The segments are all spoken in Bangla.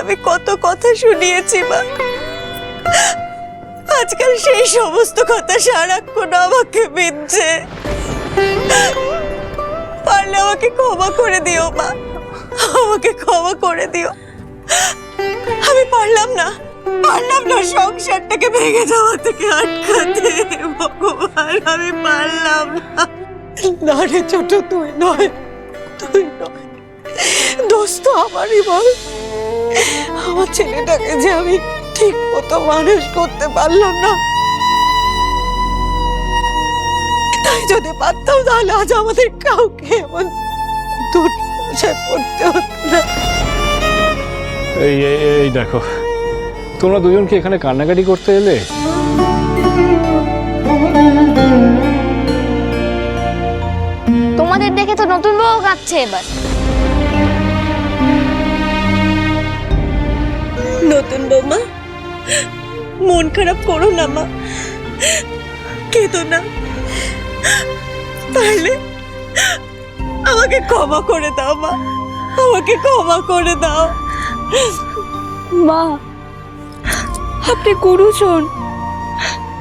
আমি কত কথা শুনিয়েছি, মা। আজকাল সেই সমস্ত কথা সারাক্ষণ আমাকে বিঁধছে পারলে আমাকে ক্ষমা করে দিও, মা। আমাকে ক্ষমা করে দিও। আমি পারলাম না। পারলাম না সংসারটাকে ভেঙে যাওয়া থেকে আটকাতে। ভগবান, আমি পারলাম না রে ছোট, তুই নয়। তুই নয়। দোষ তো আমারই বল। আমার ছেলেটাকে যে আমি ঠিক মতো মানুষ করতে পারলাম না। তাই যদি পারতাম তাহলে আজ আমাদের কাউকে এমন দুর্দশায় পড়তে হতো না। এই এই- এই দেখো তোমরা দুজন কি এখানে কান্নাকাটি করতে এলে? তোমাদের দেখে তো নতুন বউ কাঁদছে এবার। নতুন বৌমা, মন খারাপ করো না, মা। কেঁদো না। তাহলে আমাকে ক্ষমা করে দাও, মা। আমাকে ক্ষমা করে দাও। মা, আপনি গুরুজন।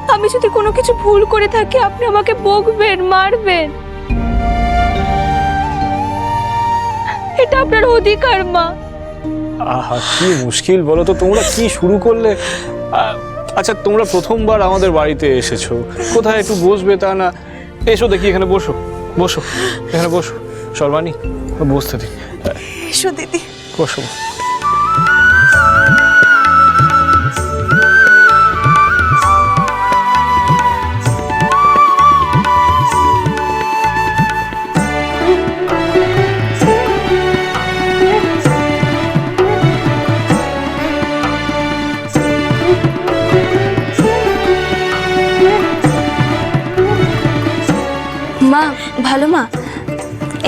আমি যদি কোনো কিছু ভুল করে থাকি, আপনি আমাকে বকবেন, মারবেন। এটা আপনার অধিকার, মা। আহা কি মুশকিল বলো তো তোমরা কি শুরু করলে? আচ্ছা তোমরা প্রথমবার আমাদের বাড়িতে এসেছ। কোথায় একটু বসবে তা না? এসো দেখি এখানে বসো বসো এখানে বসো। সর্বাণী বসতে দিই এসো দিদি। বসো। ভালো মা?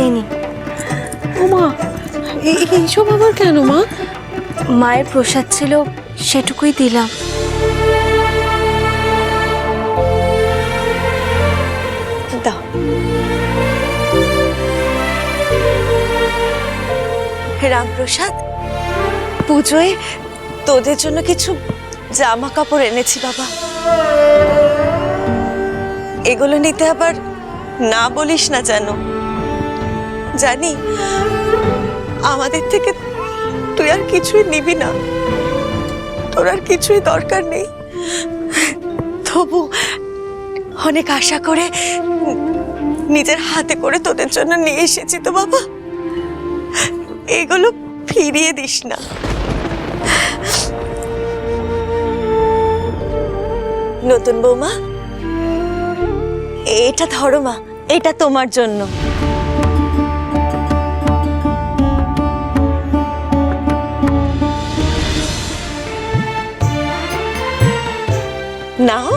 এই নি। মা এইসব আবার কেন মা? মায়ের প্রসাদ ছিল সেটুকুই দিলাম। দাও। রামপ্রসাদ পুজোয় তোদের জন্য কিছু জামা কাপড় এনেছি বাবা। এগুলো নিতে আবার না বলিস না যেন। জানি, আমাদের থেকে তুই আর কিছুই নিবি না। তোর আর কিছুই দরকার নেই। তবু অনেক আশা করে নিজের হাতে করে তোদের জন্য নিয়ে এসেছি তো বাবা। এগুলো ফিরিয়ে দিস না। নতুন বৌমা, এটা ধরো মা। এটা তোমার জন্য। নাও।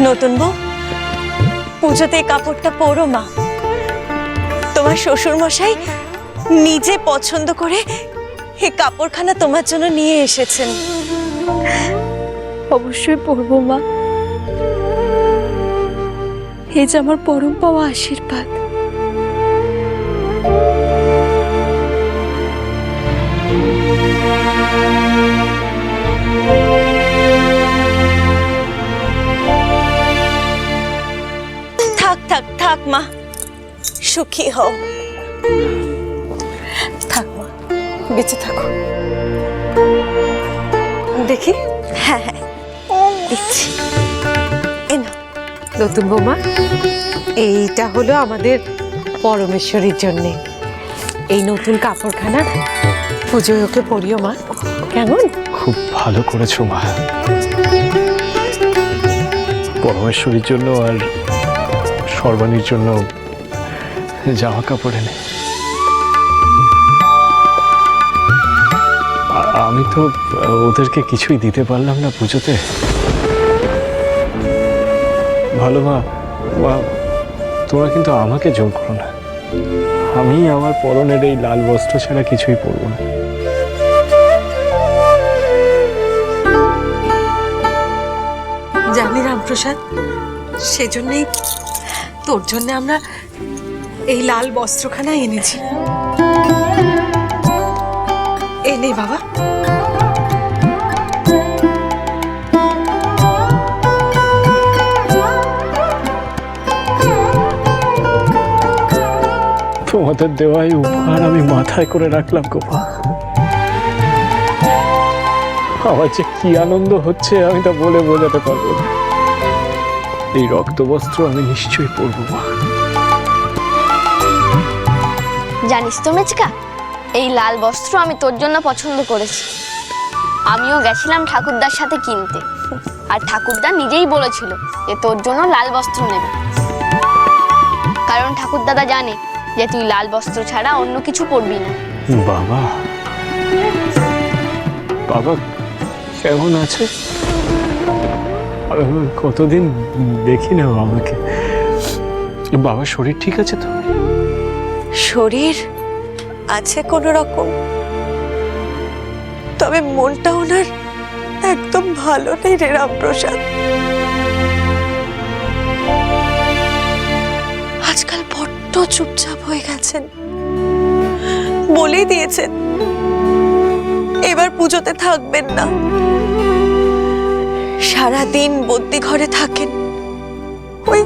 নতুন বউ। পুজোতে কাপড়টা পরো মা। তোমার শ্বশুর মশাই নিজে পছন্দ করে এই কাপড়খানা তোমার জন্য নিয়ে এসেছেন। অবশ্যই পড়ব মা। এই যে আমার পরম পাওয়া আশীর্বাদ। থাক থাক থাক মা। সুখী হও। থাক মা। বেঁচে থাকো। দেখি। হ্যাঁ হ্যাঁ। নাও নতুন বৌমা, এইটা হলো আমাদের পরমেশ্বরীর জন্যে। এই নতুন কাপড়খানা পুজোয় ওকে পরিও মা। কেমন? খুব ভালো করেছ মা। পরমেশ্বরীর জন্য আর সর্বাণীর জন্য জামা কাপড় এনে। আমি তো ওদেরকে কিছুই দিতে পারলাম না পুজোতে। ভালো মা মা, তোমরা কিন্তু আমাকে জোর করো না। আমি আমার পরনের এই লাল বস্ত্র ছাড়া কিছুই পরবো না। জানি রামপ্রসাদ, সেজন্যই তোর জন্য আমরা এই লাল বস্ত্রখানা এনেছি। এনে বাবা। তোমাদের দেওয়াই উপহার আমি মাথায় করে রাখলাম, গোপা। আমার যে কি আনন্দ হচ্ছে আমি তা বলে বোঝাতে পারব না। এই রক্তবস্ত্র আমি নিশ্চয়ই পরবো, মা। জানিস তো মেচকা, এই লাল বস্ত্র আমি তোর জন্য পছন্দ করেছি। আমিও গেছিলাম ঠাকুরদার সাথে কিনতে। আর ঠাকুরদা নিজেই বলেছিল যে তোর জন্য লাল বস্ত্র নেবে। কারণ ঠাকুরদাদা জানে যে তুই লাল বস্ত্র ছাড়া অন্য কিছু পরবি না। বাবা। বাবা কেমন আছে? কতদিন দেখি না বাবাকে। বাবার শরীর ঠিক আছে তো? শরীর আছে কোনো রকম। তবে মনটা ওনার একদম ভালো নেই রে রামপ্রসাদ। চুপচাপ হয়ে গেছেন। বলেই দিয়েছেন এবার পুজোতে থাকবেন না। সারা দিন বদ্যি ঘরে থাকেন ওই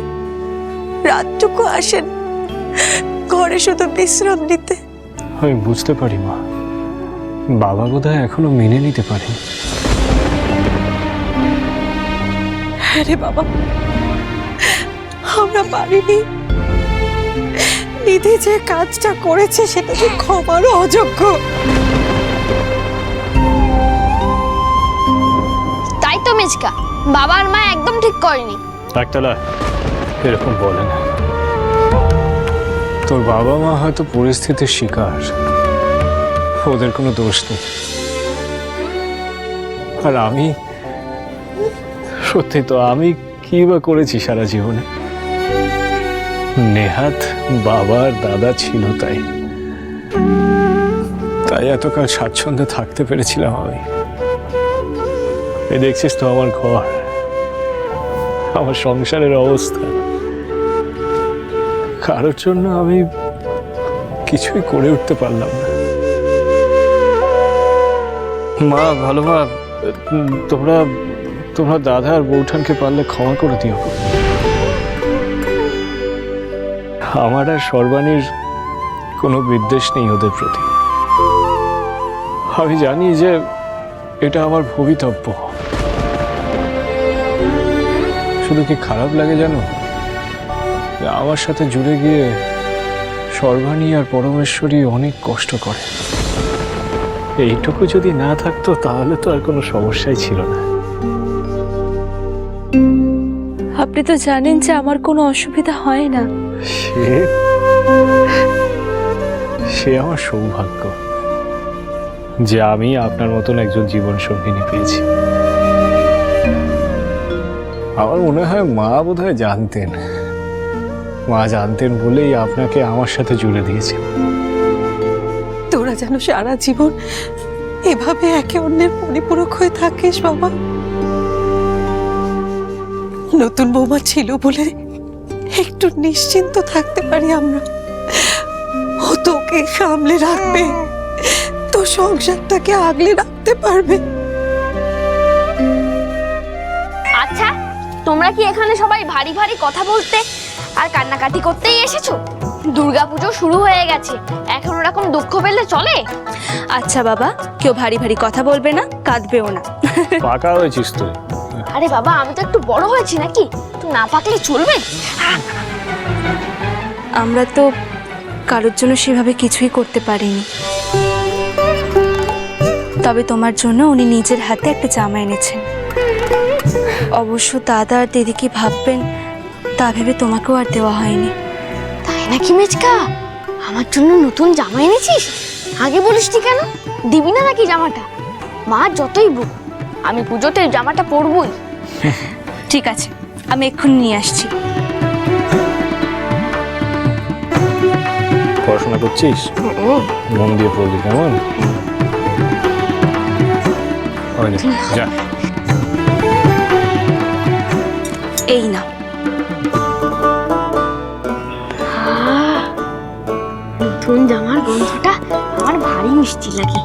রাতটুকু আসেন ঘরে শুধু বিশ্রাম নিতে। আমি বুঝতে পারি মা। বাবা বোধহয় এখনও মেনে নিতে পারে হ্যাঁ রে বাবা আমরা পারিনি। নিধি যে কাজটা করেছে সেটা যে ক্ষমারও অযোগ্য। তাই তো মেচকা বাবার মা একদম ঠিক করেনি। একতলা এরকম বলে না। তোর বাবা মা হয়তো পরিস্থিতির শিকার। ওদের কোনো দোষ নেই। আর আমি সত্যি তো আমি কি বা করেছি সারা জীবনে? নেহাত বাবার দাদা ছিল তাই। তাই এতকাল স্বাচ্ছন্দ্যে থাকতে পেরেছিলাম আমি। দেখছিস তো আমার ঘর, আমার সংসারের অবস্থা। কারোর জন্য আমি কিছুই করে উঠতে পারলাম না। মা ভালো মা তোমরা তোমরা দাদা আর বৌঠানকে পারলে ক্ষমা করে দিও। আমার আর সর্বাণীর কোনো বিদ্বেষ নেই ওদের প্রতি। আমি জানি যে এটা আমার ভবিতব্য। শুধু কি খারাপ লাগে জানো? আমার সাথে জুড়ে গিয়ে সর্বাণী আর পরমেশ্বরী অনেক কষ্ট করে। এইটুকু যদি না থাকতো, তাহলে তো আর কোনো সমস্যাই ছিল না। আপনি তো জানেন যে আমার কোনো অসুবিধা হয় না। সে সে আমার সৌভাগ্য যে আমি আপনার মতন একজন জীবন সঙ্গিনী পেয়েছি। আমার মনে হয় মা বোধহয় জানতেন। মা জানতেন বলেই আপনাকে আমার সাথে জুড়ে দিয়েছেন তোরা যেন সারা জীবন এভাবে একে অন্যের পরিপূরক হয়ে থাকিস বাবা। নতুন বৌমা ছিল বলে একটু নিশ্চিন্ত থাকতে পারি আমরা। ও তোকে সামলে রাখবে। তো সংসারটাকে আগলে রাখতে পারবে। আচ্ছা তোমরা কি এখানে সবাই ভারী ভারী কথা বলতে আর কান্নাকাটি করতেই এসেছ? দুর্গাপুজো শুরু হয়ে গেছে। এখন ওরকম দুঃখ পেলে চলে? আচ্ছা বাবা কেউ ভারী ভারী কথা বলবে না কাঁদবেও না। পাকা হয়েছিস তুই। আরে বাবা আমি তো একটু বড় হয়েছি নাকি? তো না পাকলে চলবে? আমরা তো কারোর জন্য সেভাবে কিছুই করতে পারিনি। তবে তোমার জন্য উনি নিজের হাতে একটা জামা এনেছেন। অবশ্য দাদা আর দিদি কি ভাববেন তা ভেবে তোমাকেও আর দেওয়া হয়নি। তাই নাকি মেচকা? আমার জন্য নতুন জামা এনেছিস? আগে বলিসনি কেন? দিবি না নাকি জামাটা? মা যতই বুক আমি পুজোতে জামাটা পরবই। ঠিক আছে আমি এক্ষুনি নিয়ে আসছি। পড়াশোনা করছিস? মন দিয়ে পড়বি কেমন? যা। এই না নতুন জামার গন্ধটা আমার ভারী মিষ্টি লাগে।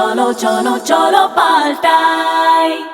Cholo cholo cholo paltai